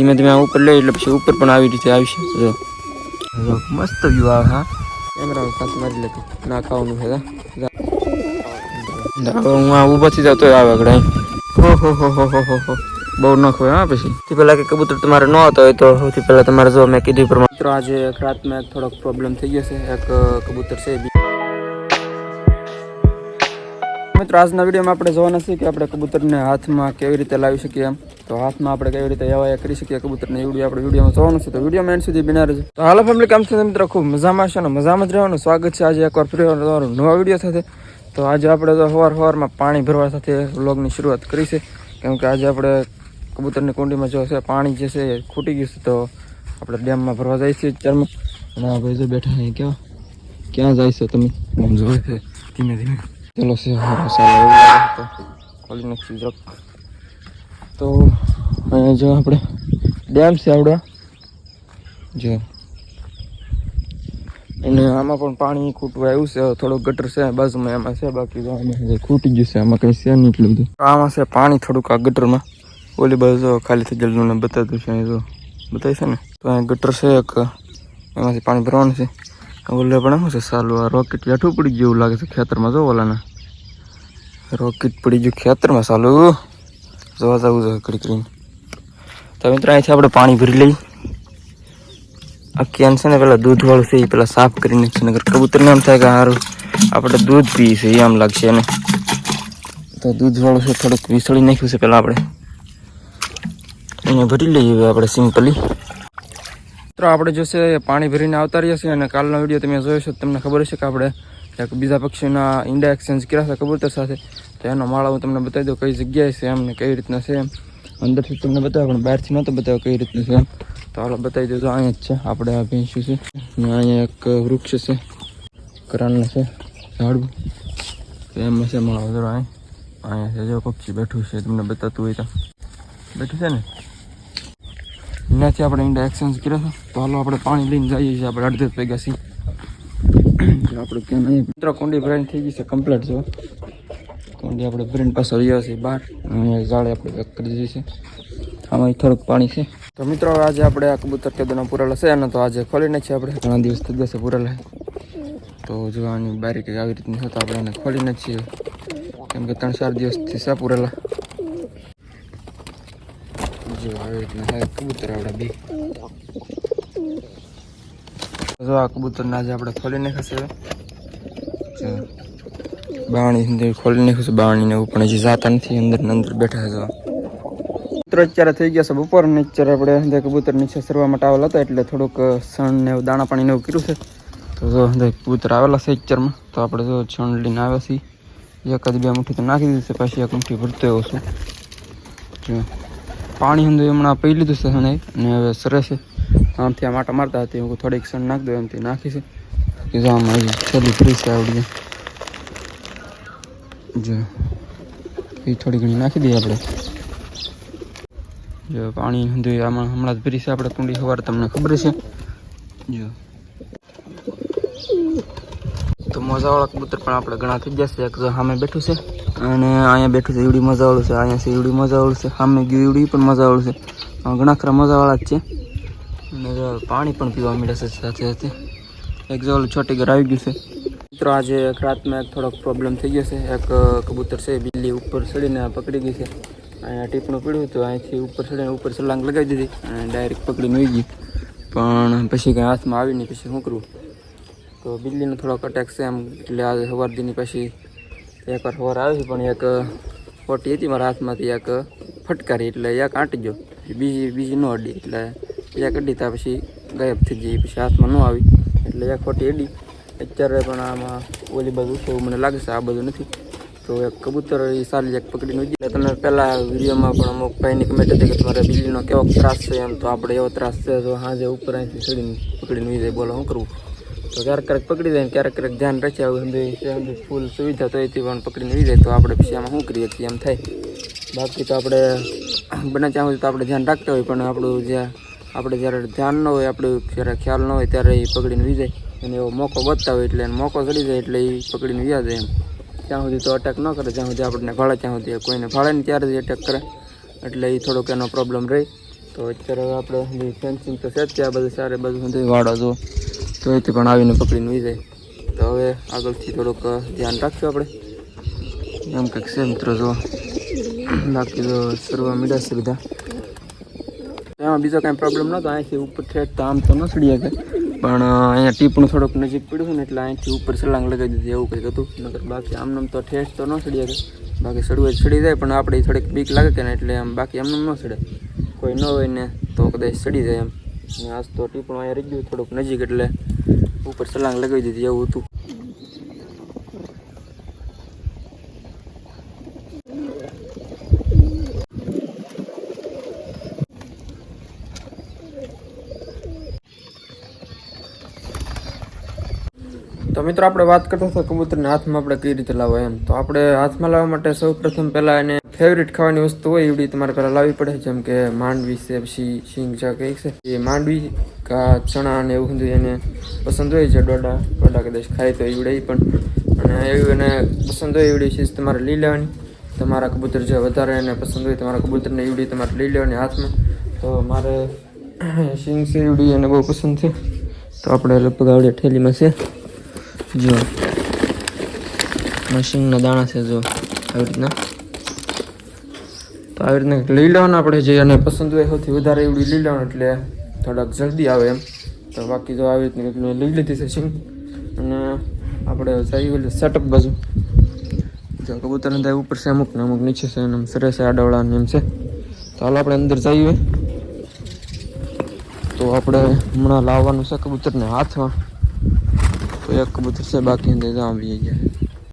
ધીમે ધીમે ઉપર લઈ એટલે પછી ઉપર પણ આવી રીતે આવશે જો મસ્ત વ્યૂ આવે હા. કેમેરા ખાસ મારી લેતી ના ખાવાનું છે. હવે હું આ ઊભો થઈ જાવ આવે આગળ અહીં. હો હો હો હો હો હો હો. બહુ ન ખવાય હા પછી. તે પહેલાં કે કબૂતર તમારે ન આવતો હોય તો સૌથી પહેલા તમારે જો મેં કીધું પ્રમાણે. મિત્રો આજે એક રાતમાં એક થોડોક પ્રોબ્લેમ થઈ ગયો છે. એક કબૂતર છે મિત્રો, આજના વિડીયોમાં આપણે જોવાના છીએ કે આપણે કબૂતરને હાથમાં કેવી રીતે લાવી શકીએ એમ. તો હાથમાં આપણે કેવી રીતે હવા કરી શકીએ કબૂતરને વીડિયો આપણે વિડીયોમાં જોવાનું છે. તો વિડીયોમાં એન્ડ સુધી બિના રહેજો. તો હાલો ફેમિલી કેમ છે મિત્રો? ખૂબ મજામાં છે અને મજામાં જ રહેવાનું? સ્વાગત છે આજે એકવાર ફરી તમારું નવા વીડિયો સાથે. તો આજે આપણે તો સવાર સવારમાં પાણી ભરવા સાથે વ્લોગની શરૂઆત કરી છે. કેમ કે આજે આપણે કબૂતરની કુંડીમાં જો છે પાણી જે છે એ ખૂટી ગયું છે, તો આપણે ડેમમાં ભરવા જઈએ છીએ અત્યારમાં. અને ભાઈ જો બેઠા અહીં. કેવા ક્યાં જાય છે તમે જોવે છે ધીમે ધીમે. એવું લાગે તો ખોલી નાખશું જરાક તો અહીંયા જો આપણે ડેમ છે આવડે જો અને આમાં પણ પાણી ખૂટવા આવ્યું છે થોડુંક ગટર છે બાજુમાં એમાં છે બાકી ખૂટી ગયું છે આમાં કંઈ છે નહીં એટલું બધું આમાં છે પાણી થોડુંક આ ગટરમાં ઓલી બાજુ ખાલી થઈ ગયેલું ને બતાવતું છે જો બતાવી છે ને તો અહીંયા ગટર છે એક એમાંથી પાણી ભરવાનું છે ઓલે પણ શું છે સારું આ રોકેટ હેઠું પડી ગયું લાગે છે ખેતરમાં જો ઓલાના રોકેટ પડી ગયું ખેતરમાં સાલું. જોવા જવું જોઈએ કડી કરીને તો મિત્રો અહીંથી આપણે પાણી ભરી લઈ આ કેન છે ને પેલા દૂધવાળું છે એ પેલા સાફ કરીને છે નગર કબૂતરને એમ થાય કે સારું આપણે દૂધ પીએ છે એ આમ લાગશે એને. તો દૂધવાળું છે, થોડુંક વિસળી નાખ્યું છે પેલા આપણે. અહીંયા ભરી લઈએ હવે આપણે સિમ્પલી. મિત્રો આપણે જોશે પાણી ભરીને આવતા રહ્યા છીએ અને કાલનો વીડિયો તમે જોયો છો તો તમને ખબર હશે કે આપણે એક બીજા પક્ષીના ઈંડા એક્સચેન્જ કર્યા હતા કબૂતર સાથે. તો એનો માળા હું તમને બતાવી દઉં કઈ જગ્યાએ છે એમ ને કઈ રીતના છે એમ. અંદરથી તમને બતાવ્યો પણ બહારથી નહોતો બતાવ્યો કઈ રીતનું છે એમ. તો હાલો બતાવી દઉં અહીંયા જ છે. આપણે આ ભેંસું છે અહીંયા એક વૃક્ષ છે કરાનનું છે, ઝાડવું. તો એમ છે માળો. જરો અહીં અહીંયા છે, જો પક્ષી બેઠું છે, તમને બતાતું હોય તો. બેઠું છે ને? એનાથી આપણે ઈંડા એક્સચેન્જ કર્યા હતા તો હાલો આપણે પાણી લઈને જઈએ છીએ, આપણે અડધે ભેગા આપણે ક્યાં નહીં. મિત્રો, કુંડી ભરાઈને થઈ ગઈ છે કમ્પ્લીટ જો. કુંડી આપણે ભરીને પાસે રહ્યા છીએ બહાર. અહીંયા જાળે આપણે પેક કરી દીધી છે. આમાં થોડુંક પાણી છે. તો મિત્રો, આજે આપણે આ કબૂતર કેદોના પૂરેલા છે અને તો આજે ખોલીને નાખીએ આપણે. ઘણા દિવસ થઈ ગયા પૂરેલા. તો જો આની બારી કંઈક આવી રીતની થતા આપણે એને ખોલી નાખીએ. કેમ કે ત્રણ ચાર દિવસથી છે પૂરેલા. જો આવી રીતના કબૂતર આપણા બે. જો આ કબૂતરને આજે આપણે ખોલી નાખશે જો. બાવણી અંદર ખોલી નાખ્યું બાવણીને એવું પણ હજી જાતા નથી. અંદર ને અંદર બેઠા છે. કબૂતર અત્યારે થઈ ગયા છે. બપોર ને આપણે અંદર કબૂતર નીચે સરવા માટે આવેલા હતા, એટલે થોડુંક સણ ને એવું, દાણા પાણી ને એવું કર્યું છે. તો જો અંદર કબૂતર આવેલા છે અત્યારમાં તો આપણે જો છણ લઈને આવ્યા છીએ. એકાદ બે મુઠ્ઠી તો નાખી દીધી છે. પછી એક મુઠ્ઠી ભરતો એવો છું. જો. પાણી અંદર હમણાં પી લીધું છે અને હવે સરે છે. આમથી આ માટા મારતા હતી હું થોડીક ક્ષણ નાખ દઉં, એમથી નાખી છે. કે જો થોડી ફ્રીસ છે આવડી જો, એ થોડી ઘણી નાખી દઈએ આપણે. જો, પાણી અંદર આમાં હમણાં જ ફ્રીસ છે આપણે કુંડી સવારે તમને ખબર છે? જો. તો મજાવાળા કબૂતર પણ આપણે ઘણા થઈ જશે એક સામે બેઠું છે, અને અહીંયા બેઠું છે એવડી મજાવાળું છે, અહીંયા છે એવડી મજાવાળું છે, સામે ગયું એવડી પણ મજાવાળું છે. ઘણા ખરા મજાવાળા જ છે. પાણી પણ પીવા મળે છે સાથે સાથે. એક છોટી ઘર આવી ગયું છે. મિત્રો, આજે રાતમાં એક થોડોક પ્રોબ્લેમ થઈ ગયો છે. એક કબૂતર છે બિલ્લી ઉપર ચડીને પકડી ગઈ છે. અહીંયા ટીપણું પડ્યું હતું, અહીંથી ઉપર ચડીને ઉપર સલાંગ લગાવી દીધી અને ડાયરેક્ટ પકડીને મળી ગઈ. પણ પછી કંઈ હાથમાં આવી નહીં, પછી શું કરવું? તો બિલ્લીનો થોડોક અટેક છે એમ, એટલે આજે સવાર દીની પછી એકવાર સવાર આવી પણ એક ફોટી હતી મારા હાથમાંથી, એક ફટકારી, એટલે એક આંટી ગયો. બીજી બીજી ન અડી, એટલે એક કાઢી ત્યાં પછી ગાયબ થઈ ગઈ પછી હાથમાં ન આવી. એટલે એક ખોટી એડી. અત્યારે પણ આમાં ઓલી બાજુ છે એવું મને લાગે છે, આ બધું નથી. તો એક કબૂતર એ સારી એક પકડીને ઉજી તમે પહેલાં વિડીયોમાં પણ અમુક ભાઈની કમેન્ટ હતી કે તમારે બિલ્લીનો કેવો ત્રાસ છે એમ, તો આપણે એવો ત્રાસ છે તો હાજે ઉપર અહીંથી ચડીને પકડીને ઉઈ જાય, બોલો શું કરવું તો ક્યારેક ક્યારેક પકડી જાય ક્યારેક ક્યારેક ધ્યાન રાખે, આવું ફૂલ સુવિધા તો એથી પણ પકડીને વી જાય, તો આપણે પછી આમાં શું કરીએ એમ થાય. બાકી તો આપણે બને ત્યાં સુધી તો આપણે ધ્યાન રાખતા હોય, પણ આપણું જ્યાં આપણે જ્યારે ધ્યાન ન હોય, આપણું જ્યારે ખ્યાલ ન હોય, ત્યારે એ પકડીને વી જાય. અને એવો મોકો વધતા હોય એટલે મોકો ચડી જાય એટલે એ પકડીને વ્યા જાય એમ. ત્યાં સુધી તો અટેક ન કરે, જ્યાં સુધી આપણને ભાળે, ત્યાં સુધી કોઈને ભાળે ને ત્યારે જ અટેક કરે. એટલે એ થોડોક એનો પ્રોબ્લેમ રહે. તો અત્યારે આપણે ફેન્સિંગ તો છે, ત્યાં બધું સારે બધું બધું વાળો જો તો એથી પણ આવીને પકડીને વી જાય. તો હવે આગળથી થોડુંક ધ્યાન રાખશું આપણે. એમ કંઈક છે મિત્રો, જો. બાકી તો સરવા મીડા છે બધા. એમાં બીજો કાંઈ પ્રોબ્લેમ નહોતો. અહીંથી ઉપર ઠેઠ તો આમ તો ન સડી શકે પણ અહીંયા ટીપણું થોડુંક નજીક પડ્યું ને એટલે અહીંથી ઉપર સલાંગ લગાવી દીધી, એવું કંઈક હતું. નકર બાકી આમનામ તો ઠેઠ તો ન સડી શકે બાકી સડવું તો સડી જાય, પણ આપણે થોડીક બીક લાગે કે ને એટલે આમ બાકી એમનેમ ન સડે. કોઈ ન હોય ને તો કદાચ સડી જાય એમ. અને આજ તો ટીપણું અહીંયા રહી ગયું, થોડુંક નજીક એટલે ઉપર સલાંગ લગાવી દીધી, એવું હતું તો મિત્રો, આપણે વાત કરતા હતા કબૂતરને હાથમાં આપણે કઈ રીતે લાવવા એમ. તો આપણે હાથમાં લાવવા માટે સૌ પ્રથમ પહેલાં એને ફેવરિટ ખાવાની વસ્તુ હોય એવડી તમારે પહેલાં લાવવી પડે, જેમ કે માંડવી છે પછી શીંગ છે, કંઈક છે. એ માંડવી કા ચણા અને એવું બધું એને પસંદ હોય છે, ડોડા ડોડા કદાચ ખાય તો એવડે પણ. અને એવું એને પસંદ હોય એવડી ચીજ તમારે લઈ લેવાની. તમારા કબૂતર જે વધારે એને પસંદ હોય તમારા કબૂતરને એવડી તમારે લઈ લેવાની હાથમાં. તો મારે શીંગ છે એવડી એને બહુ પસંદ છે. તો આપણે લગભગ આવડે ઠેલીમાં છે. જો. મશીનના દાણા છે જો, આવી રીતના. તો આવી રીતના લઈ આપણે જે અને પસંદ હોય સૌથી વધારે એવડી લેવાનું એટલે થોડાક જલ્દી આવે એમ. તો બાકી જો આવી રીતની લઈ લીધી છે સિંગ અને આપણે જઈએ એટલે સેટઅપ બાજુ. જો કબૂતર અંદર ઉપર છે અમુક ને અમુક નીચે છે અને સરસ છે એમ છે. તો હાલ આપણે અંદર જઈએ તો આપણે હમણાં લાવવાનું છે કબૂતરને હાથમાં. કબૂતર છે, બાકી અંદર આવી ગયા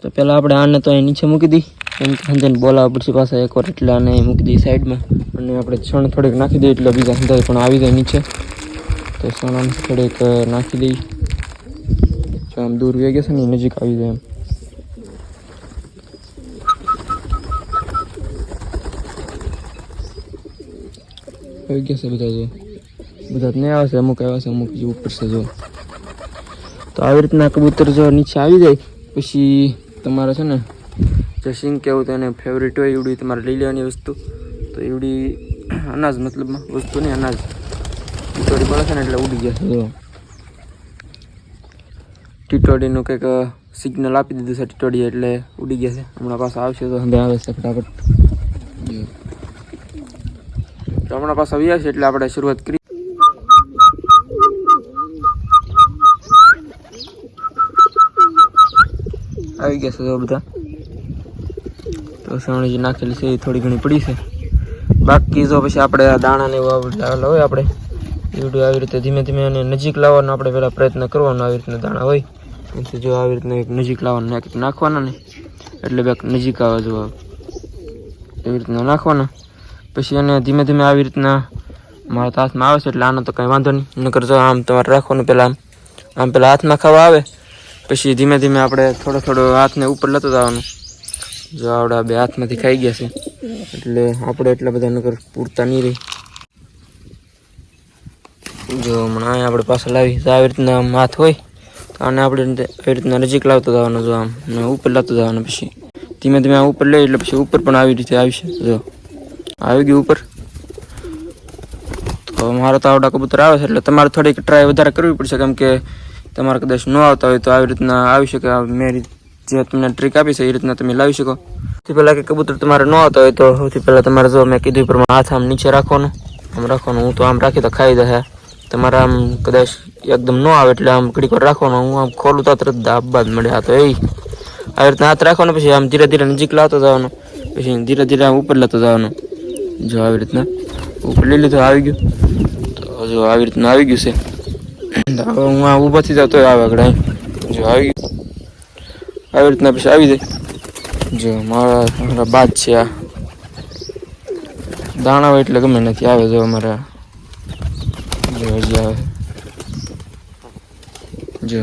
તો પહેલાં આપણે આને તો અહીં નીચે મૂકી દઈ એમ કે હંધાઈને બોલાવવા પડશે પાછા એકવાર, એટલે આને મૂકી દઈ સાઈડમાં. અને આપણે છણ થોડીક નાખી દઈએ, એટલે બીજા હંધાઈ પણ આવી જાય નીચે. તો છણ થોડીક નાખી દઈ જો આમ દૂર વે ગયા છે ને નજીક આવી જાય એમ. આવી ગયા છે બધા જો. બધા નહીં આવે છે, અમુક આવ્યા છે, અમુક ઉપર છે જો. તો આવી રીતના કબૂતર જો નીચે આવી જાય પછી તમારે છે ને જે સિંગ કેવું તો એને ફેવરિટ હોય એવડી તમારે લઈ લેવાની વસ્તુ. તો એવડી અનાજ મતલબમાં વસ્તુ નહીં અનાજ. ટીટોડી પડે છે ને એટલે ઉડી ગયા છે જો ટીટોડીનું કંઈક સિગ્નલ આપી દીધું છે ટીટોડી એટલે ઉડી ગયા છે. હમણાં પાછા આવશે તો હંધે આવે છે ફટાફટ. તો હમણાં પાછા આવ્યા છે એટલે આપણે શરૂઆત કરી આવી ગયા છે જો બધા. તો સવણી જે નાખેલી છે એ થોડી ઘણી પડી છે. બાકી જો પછી આપણે આ દાણાને એવું લાવેલા હોય આપણે. એવડું આવી રીતે ધીમે ધીમે એને નજીક લાવવાનો આપણે પહેલાં પ્રયત્ન કરવાનો આવી રીતના દાણા હોય. પછી જો આવી રીતના એક નજીક લાવવાનું નાખી નાખવાના ને. એટલે બેક નજીક આવે જો એવી રીતના નાખવાના. પછી એને ધીમે ધીમે આવી રીતના મારા હાથમાં આવે છે, એટલે આનો તો કંઈ વાંધો નહીં. નકર જો આમ તમારે રાખવાનું પહેલાં આમ. આમ પહેલાં હાથમાં ખાવા આવે. પછી ધીમે ધીમે આપણે થોડો થોડો હાથને ઉપર લતો જવાનું. જો આવડા બે હાથમાંથી ખાઈ ગયા છે. એટલે આપણે એટલા બધા નગર પૂરતા નહીં રહી. જો હમણાં આપણે પાછળ લાવી તો આવી રીતના આમ હાથ હોય, તો આને આપણે આવી રીતના નજીક લાવતો જવાનું જો આમ, ને ઉપર લાવતો જવાનું પછી. ધીમે ધીમે આ ઉપર લઈ એટલે પછી ઉપર પણ આવી રીતે આવશે જો, આવી ગયું ઉપર. તો મારો તો આવડા કબૂતર આવે છે, એટલે તમારે થોડીક ટ્રાય વધારે કરવી પડશે, કેમ કે તમારે કદાચ ન આવતા હોય તો આવી રીતના આવી શકે. આ મેં જે તમને ટ્રીક આપી છે, એ રીતના તમે લાવી શકો. સૌથી પહેલાં કે કબૂતર તમારે ન આવતા હોય તો સૌથી પહેલાં તમારે જો મેં કીધું પ્રમાણે હાથ આમ નીચે રાખવાનું. આમ રાખવાનું, હું તો આમ રાખી તો ખાઈ દે તમારે આમ કદાચ એકદમ ન આવે એટલે આમ ઘડીક વાર રાખવાનું. હું આમ ખોલું તો તરત દાબા મળે આ તો એ આવી રીતના હાથ રાખવાનો, પછી આમ ધીરે ધીરે નજીક લાવતો જવાનું. પછી ધીરે ધીરે આમ ઉપર લેતો જવાનું. જો આવી રીતના. ઉપર લઈ લીધો, આવી ગયું. તો જો આવી રીતના આવી ગયું છે. હવે હું આ ઊભા થઈ જતો આવે આગળ જો આવી આવી રીતના પછી આવી જાય. જો મારા મારા બાદ છે આ. દાણા હોય એટલે ગમે નથી, આવે જો અમારા. જો હજી આવે. જો.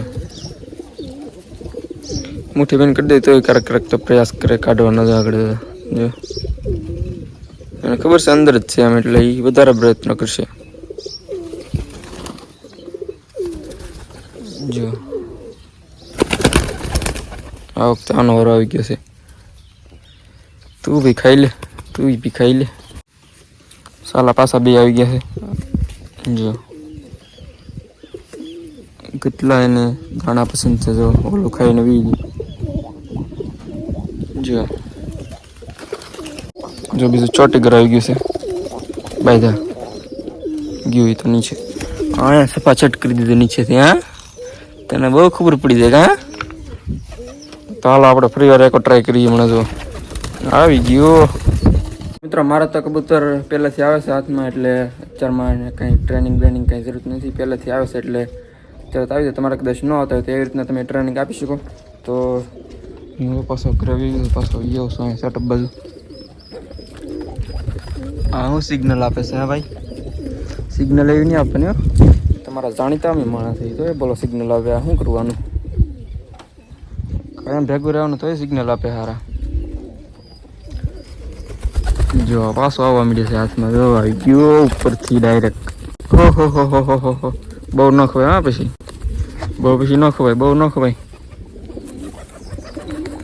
મુઠ્ઠી બેન કરી દે, તોય ક્યારેક ક્યારેક તો પ્રયાસ કરે કાઢવાનો જ આગળ. જો. એને ખબર છે, અંદર જ છે આમ એટલે એ વધારે પ્રયત્ન કરશે જો આ વખતે આનો વારો આવી ગયો છે. તું બી ખાઈ લે, તું બી ખાઈ લે. સાલા પાછા બે આવી ગયા છે. જો. કેટલા એને દાણા પસંદ છે જો, ઓલું ખાઈને વી ગયું જો. જો બીજું ચોટી ઘર આવી ગયું છે. બાયદા ગયું એ તો નીચે. અહીંયા સફા છટ કરી દીધું નીચેથી, હા. તને બહુ ખબર પડી જાય, હા. તો હાલો આપણે ફરી વાર એક ટ્રાય કરીએ હમણાં જો. આવી ગયો. મિત્રો, મારા તો કબૂતર પહેલાંથી આવે છે હાથમાં, એટલે અત્યારમાં કંઈ ટ્રેનિંગ બ્રેનિંગ કંઈ જરૂરત નથી. પહેલાંથી આવે છે, એટલે તરત આવી જાય. તમારે કદાચ ન આવતા હોય તો એવી રીતના તમે ટ્રેનિંગ આપી શકો. તો હું પાછો ગયો પાછો યો છું, અહીં સેટઅપ બાજુ. હા હું સિગ્નલ આપે છે, હા ભાઈ? સિગ્નલ એવી નહીં આપવાની તમારા જાણીતા અમે માણસ તો એ બોલો સિગ્નલ આવ્યા શું કરવાનું? કાયમ ભેગું રહેવાનું તો એ સિગ્નલ આપે હારા. જો, પાછો આવવા મળ્યો છે હાથમાં. જો આવી ગયો ઉપરથી ડાયરેક્ટ હો હો હો હો હો હો બહુ ન ખવાય, હા, પછી? બહુ પછી ન ખવાય, બહુ ન ખવાય.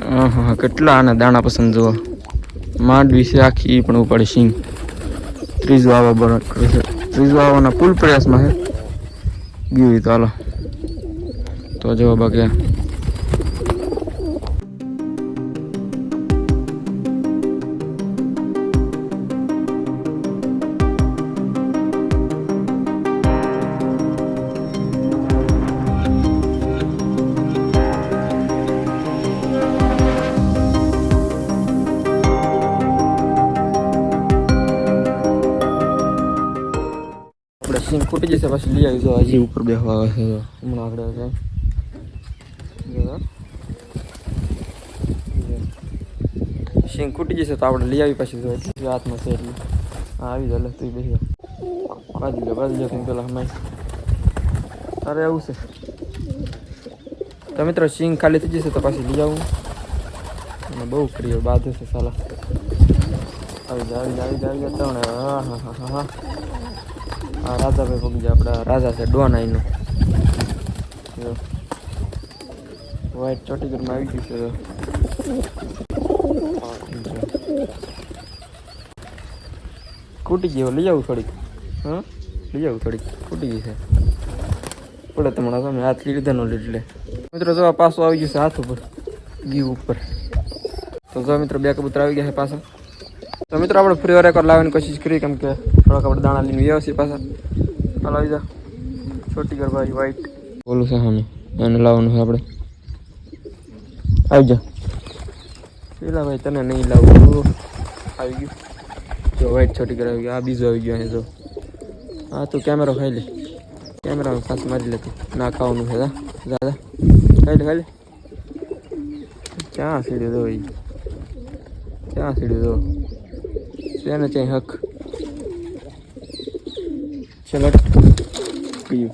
હા હા કેટલા આના દાણા પસંદ જુઓ. માંડવી છે આખી પણ ઉપાડી સિંગ. ત્રીજું આવા બરાબર કરે છે. ત્રીજો આવવાના ફૂલ પ્રયાસમાં છે. ગયું તો હાલો. તો જવાબ બાકી ફૂટી જશે પછી લઈ આવીશું હજી ઉપર બેસવા આવે છે હમણાં આગળ છે. સિંગ ખૂટી જશે તો આપણે લઈ આવી પછી જો, એટલી હાથમાં છે એટલી. હા, આવી જાય તું બેસી. બાજુ લે બાજુ લે તું પેલા હમણાં અરે, આવું છે. તો મિત્રો સિંગ ખાલી થઈ જશે તો પાછી લઈ આવું. અને બહુ કરીએ બાધે છે, સાલા. આવી જાય આવી જાય આવી જાય ત્રણ. હા હા હા હા. હા રાજાભાઈ પગી આપણા રાજા છે ડોન આઈનો વ્હાઈટ ચોટીગઢમાં આવી ગયું છે. ખૂટી ગયો લઈ આવું થોડીક. હા? લઈ આવું થોડીક. ખૂટી ગઈ છે. પડે તમારા સામે હાથ લીધા નો એટલે મિત્રો, જો આ પાછું આવી ગયું છે હાથ ઉપર, ગીવ ઉપર. તો જો મિત્રો, બે કબૂતર આવી ગયા છે પાછા. તો મિત્રો, આપણે ફરી વાર એકવાર લાવવાની કોશિશ કરી કેમ કે થોડાક આપણે દાણા લઈને વ્યવસ્થિત પાછા હાલ આવી જા છોટી કર ભાઈ વ્હાઈટ બોલું છે સામે એને લાવવાનું છે આપણે. આવી જા પેલા ભાઈ તને નહીં લાવું. આવી ગયું. જો વ્હાઈટ છોટી કર આવી ગયું. આ બીજો આવી ગયો અહીં જો. હા તું કેમેરો ખાઈ લે. કેમેરા ખાસ મારી લેતી. ના ખાવાનું છે દાદા ખાઈ લે ખાઈ લે. ક્યાં સીડ્યો તો ભાઈ ક્યાં સીડ્યો તો? તેને ચાઈ હક? ચલો ગયું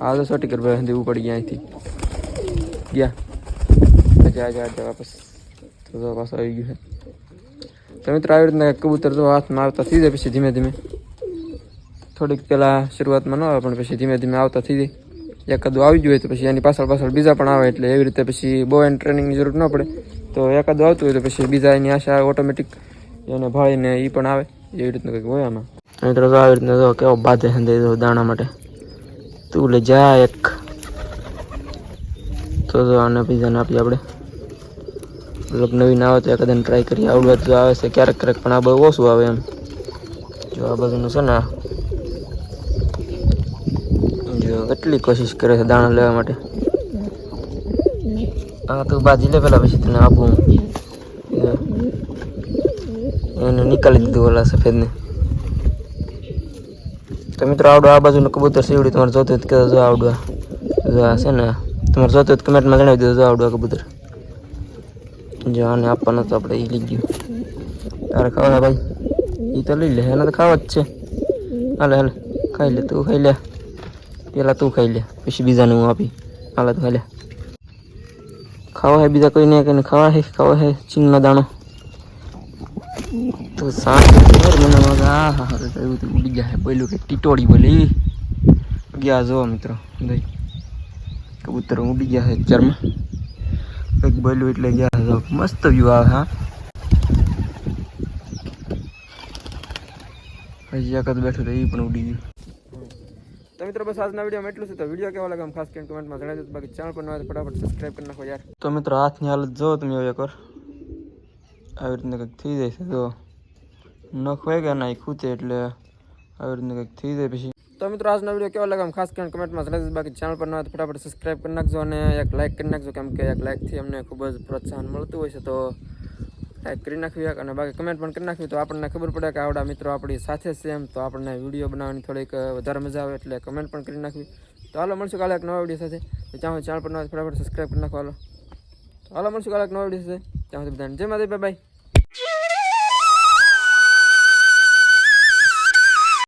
આ તો સોટી કરવા ભાઈ દેવું પડી ગયા અહીંથી ગયા જા જા જા વાપસ તો તો પાછું આવી ગયું છે તો મિત્રો આવી રીતના કબૂતર જો હાથમાં આવતા થઈ જાય પછી ધીમે ધીમે થોડીક પહેલાં શરૂઆતમાં ન આવે પણ પછી ધીમે ધીમે આવતા થઈ જાય એકાદું આવી ગયું હોય તો પછી એની પાછળ પાછળ બીજા પણ આવે એટલે એવી રીતે પછી બહુ એને ટ્રેનિંગની જરૂર ન પડે। તો એકાદું આવતું હોય તો પછી બીજા એની આશા ઓટોમેટિક એને ભાળીને એ પણ આવે, એવી રીતનું કંઈક હોય આમાં. મિત્રો તો આવી રીતના તો કેવો બાધે હંદે જો દાણા માટે. તું લે જા એક. તો જો આને બીજાને આપીએ આપણે. મતલબ ના આવે તો એકાદને ટ્રાય કરીએ. આવડવા તો આવે છે ક્યારેક ક્યારેક, પણ આ બહુ ઓછું આવે એમ. જો આ બધુંનું છે ને જો કેટલી કોશિશ કરે છે દાણા લેવા માટે. હા તું બાજી લે પેલા પછી તને આપું. એને નીકાળી દીધું ઓલા સફેદને. તો મિત્રો, આવડો આ બાજુનું કબૂતર સીવડી તમારે જોતું તો જો આવડવા જો આ છે ને, તમારે જોતું હોય તો કમેન્ટમાં જણાવી દીધો જો આવડવા કબૂતર. જો આને આપવાનું તો આપણે એ લઈ ગયું. તારે ખાવા ભાઈ? એ તો લઈ લે, એને તો ખાવા જ છે. હાલે હાલે, ખાઈ લે, તું ખાઈ લે. પેલા તું ખાઈ લે, પછી બીજાને હું આપી. હાલે, તો ખાઈ લે ખાવા હે બીજા કોઈ નહીં? કઈને ખાવા હે ખાવા હે, ચીનનો દાણો. તો ખબર મને મગ આ હા હા તો એવું તો ઉડી જાય પેલું કે ટીટોળી બોલી. ગયા જો મિત્રો દઈ. કબૂતર ઉડી ગયા છે ચરમાં કંઈક બોલ્યું એટલે ગયા જો મસ્ત વ્યૂ આવે હા. હજી એકાદ બેઠું તો એ પણ ઉડી ગયું. તો મિત્રો બસ આજના વિડીયોમાં એટલું છે. તો વીડિયો કેવા લાગે ખાસ કરીને કમેન્ટમાં જણાવજો બાકી ચેનલ પર નવા ફટાફટ સબસ્ક્રાઈબ કરી નાખો યાર. તો મિત્રો હાથની હાલત જો તમે હવે કર આવી રીતના કંઈક થઈ જાય છે જો. નખ હોય કે ના એ ખૂતે એટલે આવી રીતે કંઈક થઈ જાય પછી તો મિત્રો, આજનો વીડિયો કેવો લાગે ખાસ કરીને કમેન્ટમાં જણાવજો બાકી ચેનલ પર ન હોય તો ફટાફટ સબસ્ક્રાઈબ કરી નાખજો અને એક લાઇક કરી નાખજો. કેમ કે એક લાઇકથી અમને ખૂબ જ પ્રોત્સાહન મળતું હોય છે, તો લાઈક કરી નાખવી અને બાકી કમેન્ટ પણ કરી નાખવી. તો આપણને ખબર પડે કે આવડા મિત્રો આપણી સાથે છે એમ, તો આપણને વીડિયો બનાવવાની થોડીક વધારે મજા આવે એટલે કમેન્ટ પણ કરી નાખવી. તો હાલો, મળશું કાલે એક નવા વીડિયો સાથે. તો ત્યાં ચેનલ પર ફટાફટ સબસ્ક્રાઈબ કરી નાખો, હાલો. તો હાલો, મળશું કાલે એક નવા વીડિયો સાથે. ત્યાં સુધી બધાને જય માતા બાય